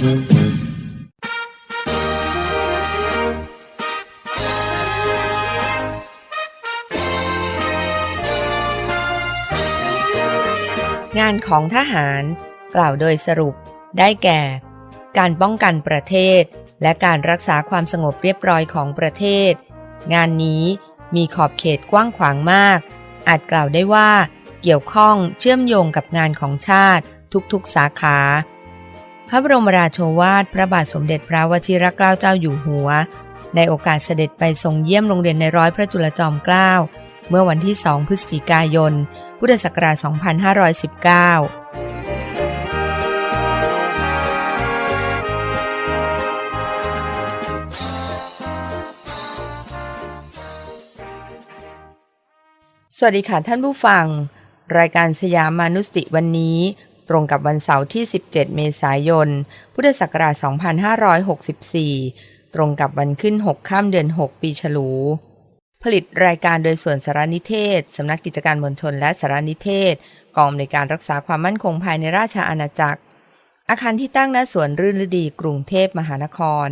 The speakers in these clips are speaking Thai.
งานของทหารกล่าวโดยสรุปได้แก่ การป้องกันประเทศ และการรักษาความสงบเรียบร้อยของประเทศ งานนี้มีขอบเขตกว้างขวางมาก อาจกล่าวได้ว่า เกี่ยวข้องเชื่อมโยงกับงานของชาติทุกๆสาขา พระบรมราโชวาท พระบาทสมเด็จพระวชิรเกล้าเจ้าอยู่หัว ในโอกาสเสด็จไปทรงเยี่ยมโรงเรียนในร้อยพระจุลจอมเกล้า เมื่อวันที่ 2 พฤศจิกายน พุทธศักราช 2519สวัสดีค่ะท่านผู้ฟัง รายการสยามมานุสติวันนี้ ตรงกับวันเสาร์ที่ 17 เมษายน พุทธศักราช 2564 ตรงกับวันขึ้น 6 ข้ามเดือน 6 ปีฉลู ผลิตรายการโดยส่วนสารนิเทศ สำนักกิจการมวลชนและสารนิเทศ กองในวยการรักษาความมั่นคงภายในราชอาณาจักร อาคารที่ตั้งณสวนรื่นฤดีกรุงเทพมหานคร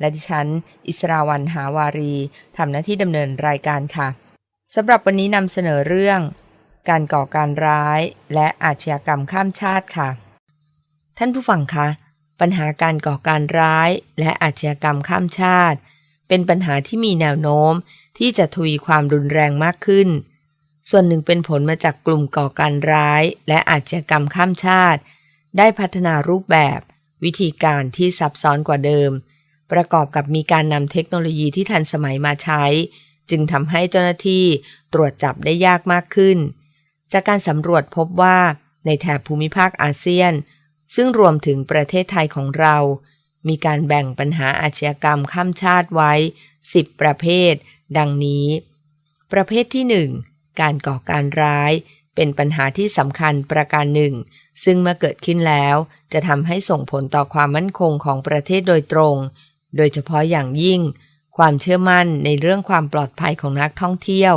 และดิฉัน อิสราวันหาวารีทำหน้าที่ดำเนินรายการค่ะสำหรับวันนี้นำเสนอเรื่อง การก่อการร้ายและอาชญากรรมข้ามชาติค่ะ ท่านผู้ฟังคะ ปัญหาการก่อการร้ายและอาชญากรรมข้ามชาติ เป็นปัญหาที่มีแนวโน้มที่จะทวีความรุนแรงมากขึ้น ส่วนหนึ่งเป็นผลมาจากกลุ่มก่อการร้ายและอาชญากรรมข้ามชาติ ได้พัฒนารูปแบบ วิธีการที่ซับซ้อนกว่าเดิม ประกอบกับมีการนำเทคโนโลยีที่ทันสมัยมาใช้ จึงทำให้เจ้าหน้าที่ตรวจจับได้ยากมากขึ้น จากการสำรวจพบว่าในแถบภูมิภาคอาเซียน ซึ่งรวมถึงประเทศไทยของเรา มีการแบ่งปัญหาอาชญากรรมข้ามชาติไว้ 10 ประเภท ดังนี้ ประเภทที่ 1 การก่อการร้าย เป็นปัญหาที่สำคัญประการหนึ่ง ซึ่งเมื่อเกิดขึ้นแล้ว จะทำให้ส่งผลต่อความมั่นคงของประเทศโดยตรง โดยเฉพาะอย่างยิ่ง ความเชื่อมั่นในเรื่องความปลอดภัยของนักท่องเที่ยว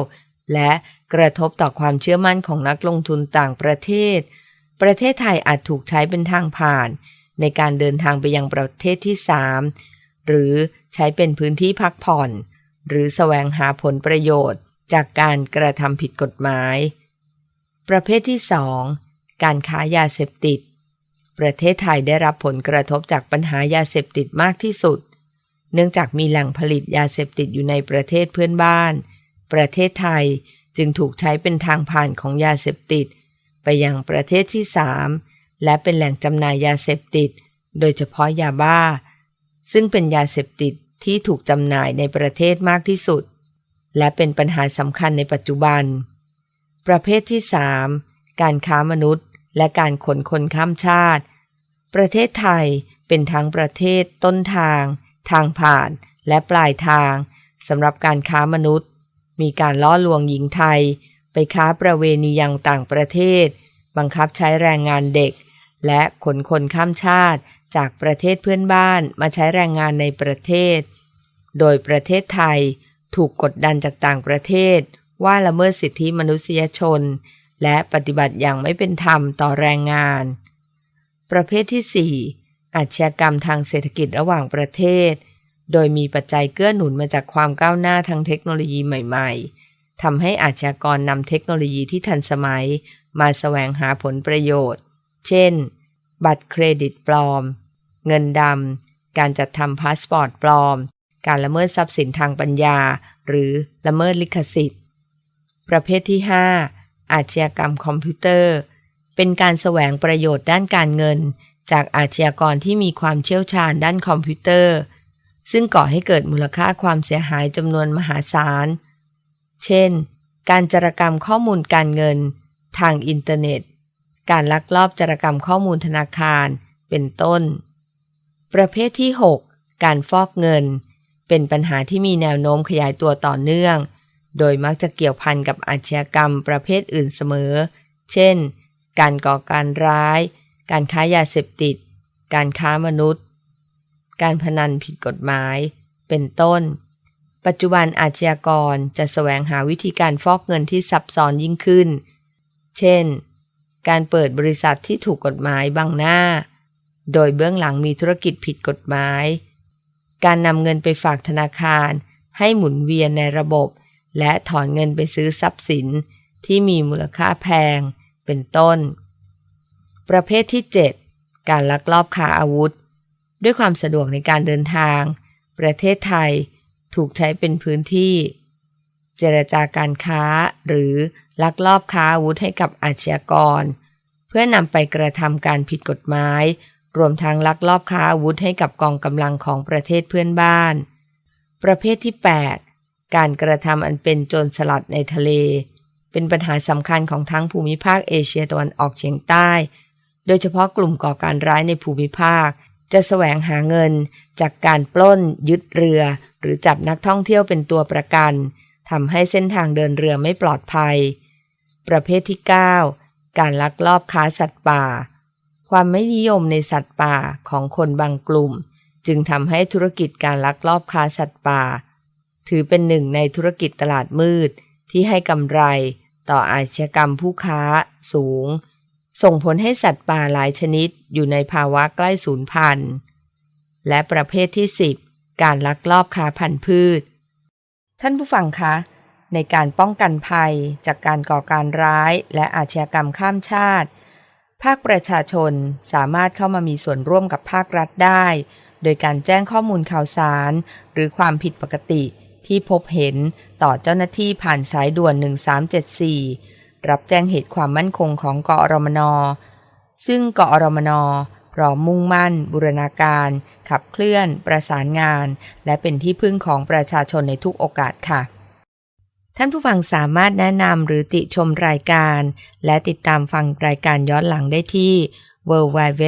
และกระทบต่อความเชื่อมั่นของนักลงทุนต่างประเทศ ประเทศไทยอาจถูกใช้เป็นทางผ่าน ในการเดินทางไปยังประเทศที่ 3 หรือใช้เป็นพื้นที่พักผ่อน หรือแสวงหาผลประโยชน์จากการกระทำผิดกฎหมาย ประเภทที่ 2 การค้ายาเสพติด ประเทศไทยได้รับผลกระทบจากปัญหายาเสพติดมากที่สุด เนื่องจากมีแหล่งผลิตยาเสพติดอยู่ในประเทศเพื่อนบ้าน ประเทศไทย จึงถูกใช้เป็นทางผ่านของยาเสพติด ไปยังประเทศที่3และเป็นแหล่งจำหน่ายยาเสพติด โดยเฉพาะยาบ้า ซึ่งเป็นยาเสพติดที่ถูกจำหน่ายในประเทศมากที่สุด และเป็นปัญหาสำคัญในปัจจุบัน ประเภทที่3การค้ามนุษย์และการขนคนข้ามชาติ ประเทศไทยเป็นทั้งประเทศต้นทาง ทางผ่าน และปลายทางสำหรับการค้ามนุษย์ มีการล่อลวงหญิงไทย ไปค้าประเวณียังต่างประเทศ บังคับใช้แรงงานเด็ก และขนคนข้ามชาติจากประเทศเพื่อนบ้านมาใช้แรงงานในประเทศ โดยประเทศไทยถูกกดดันจากต่างประเทศ ว่าละเมิดสิทธิมนุษยชน และปฏิบัติอย่างไม่เป็นธรรมต่อแรงงาน ประเภทที่ 4 อาชญากรรมทางเศรษฐกิจระหว่างประเทศ โดยมีปัจจัยเกื้อหนุนมาจากความก้าวหน้าทางเทคโนโลยีใหม่ๆทำให้อาชญากรนำเทคโนโลยีที่ทันสมัย มาแสวงหาผลประโยชน์ เช่น บัตรเครดิตปลอม เงินดำ การจัดทำพาสปอร์ตปลอม การละเมิดทรัพย์สินทางปัญญา หรือละเมิดลิขสิทธิ์ ประเภทที่ 5 อาชญากรรมคอมพิวเตอร์ เป็นการแสวงประโยชน์ด้านการเงิน จากอาชญากรที่มีความเชี่ยวชาญด้านคอมพิวเตอร์ ซึ่งก่อให้เกิดมูลค่าความเสียหายจำนวนมหาศาล เช่น การจารกรรมข้อมูลการเงิน ทางอินเทอร์เน็ต การลักลอบจารกรรมข้อมูลธนาคาร เป็นต้น ประเภทที่ 6 การฟอกเงิน เป็นปัญหาที่มีแนวโน้มขยายตัวต่อเนื่อง โดยมักจะเกี่ยวพันกับอาชญากรรมประเภทอื่นเสมอ เช่น การก่อการร้าย การค้ายาเสพติด การค้ามนุษย์ การพนันผิดกฎหมาย เป็นต้น ปัจจุบันอาชญากรจะแสวงหาวิธีการฟอกเงินที่ซับซ้อนยิ่งขึ้น เช่น การเปิดบริษัทที่ถูกกฎหมายบังหน้า โดยเบื้องหลังมีธุรกิจผิดกฎหมาย การนำเงินไปฝากธนาคารให้หมุนเวียนในระบบ และถอนเงินไปซื้อทรัพย์สินที่มีมูลค่าแพง เป็นต้น ประเภทที่ 7 การลักลอบค้าอาวุธ ด้วยความสะดวกในการเดินทาง ประเทศไทยถูกใช้เป็นพื้นที่ เจรจาการค้าหรือลักลอบค้าอาวุธให้กับอาชญากร เพื่อนำไปกระทำการผิดกฎหมาย รวมทั้งลักลอบค้าอาวุธให้กับกองกำลังของประเทศเพื่อนบ้าน ประเภทที่ 8 การกระทำอันเป็นโจรสลัดในทะเล เป็นปัญหาสำคัญของทั้งภูมิภาคเอเชียตะวันออกเฉียงใต้ โดยเฉพาะกลุ่มก่อการร้ายในภูมิภาค จะแสวงหาเงิน จากการปล้น ยึดเรือ หรือจับนักท่องเที่ยวเป็นตัวประกันทำให้เส้นทางเดินเรือไม่ปลอดภัย ประเภทที่ 9 การลักลอบค้าสัตว์ป่า ความไม่นิยมในสัตว์ป่าของคนบางกลุ่ม จึงทำให้ธุรกิจการลักลอบค้าสัตว์ป่า ถือเป็นหนึ่งในธุรกิจตลาดมืดที่ให้กำไรต่ออาชญากรรมผู้ค้าสูง ส่งผลให้สัตว์ป่าหลายชนิดอยู่ในภาวะใกล้สูญพันธุ์ และประเภทที่ 10 การลักลอบค้าพันธุ์พืช ท่านผู้ฟังคะ ในการป้องกันภัยจากการก่อการร้ายและอาชญากรรมข้ามชาติ ภาคประชาชนสามารถเข้ามามีส่วนร่วมกับภาครัฐได้ โดยการแจ้งข้อมูลข่าวสาร หรือความผิดปกติที่พบเห็นต่อเจ้าหน้าที่ผ่านสายด่วน 1374 รับแจ้งเหตุความมั่นคงของกอรมน ซึ่งกอรมนพร้อมมุ่งมั่น บูรณาการ ขับเคลื่อน ประสานงาน และเป็นที่พึ่งของประชาชนในทุกโอกาสค่ะ ท่านผู้ฟังสามารถแนะนำหรือติชมรายการ และติดตามฟังรายการย้อนหลังได้ที่ www.isoc.go.th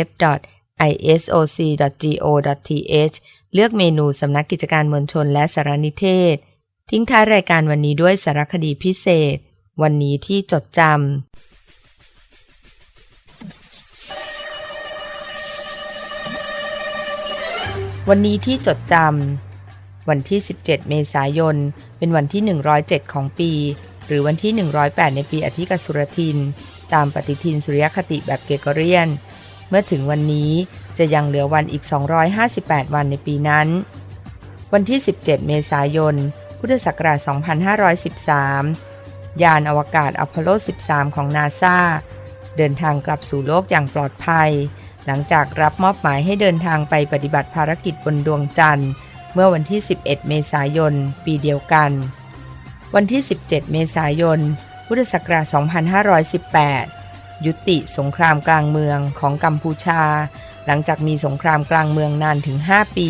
เลือกเมนูสำนักกิจการมวลชนและสารนิเทศ ทิ้งท้ายรายการวันนี้ด้วยสารคดีพิเศษ วันนี้ที่จดจำวันนี้ที่จดจำวันที่ 17 เมษายน เป็นวันที่ 107 ของปี หรือวันที่ 108 ในปีอธิกสุรทิน ตามปฏิทินสุริยคติแบบเกเกเรียน เมื่อถึงวันนี้จะยังเหลือวันอีก 258 วันในปีนั้น วันที่ 17 เมษายน พุทธศักราช 2513 ยานอวกาศอพอลโล 13 ของนาซาเดินทางกลับสู่โลกอย่างปลอดภัย หลังจากรับมอบหมายให้เดินทางไปปฏิบัติภารกิจบนดวงจันทร์ เมื่อวันที่ 11 เมษายน ปีเดียวกัน วันที่ 17 เมษายน พุทธศักราช 2518 ยุติสงครามกลางเมืองของกัมพูชา หลังจากมีสงครามกลางเมืองนานถึง 5 ปี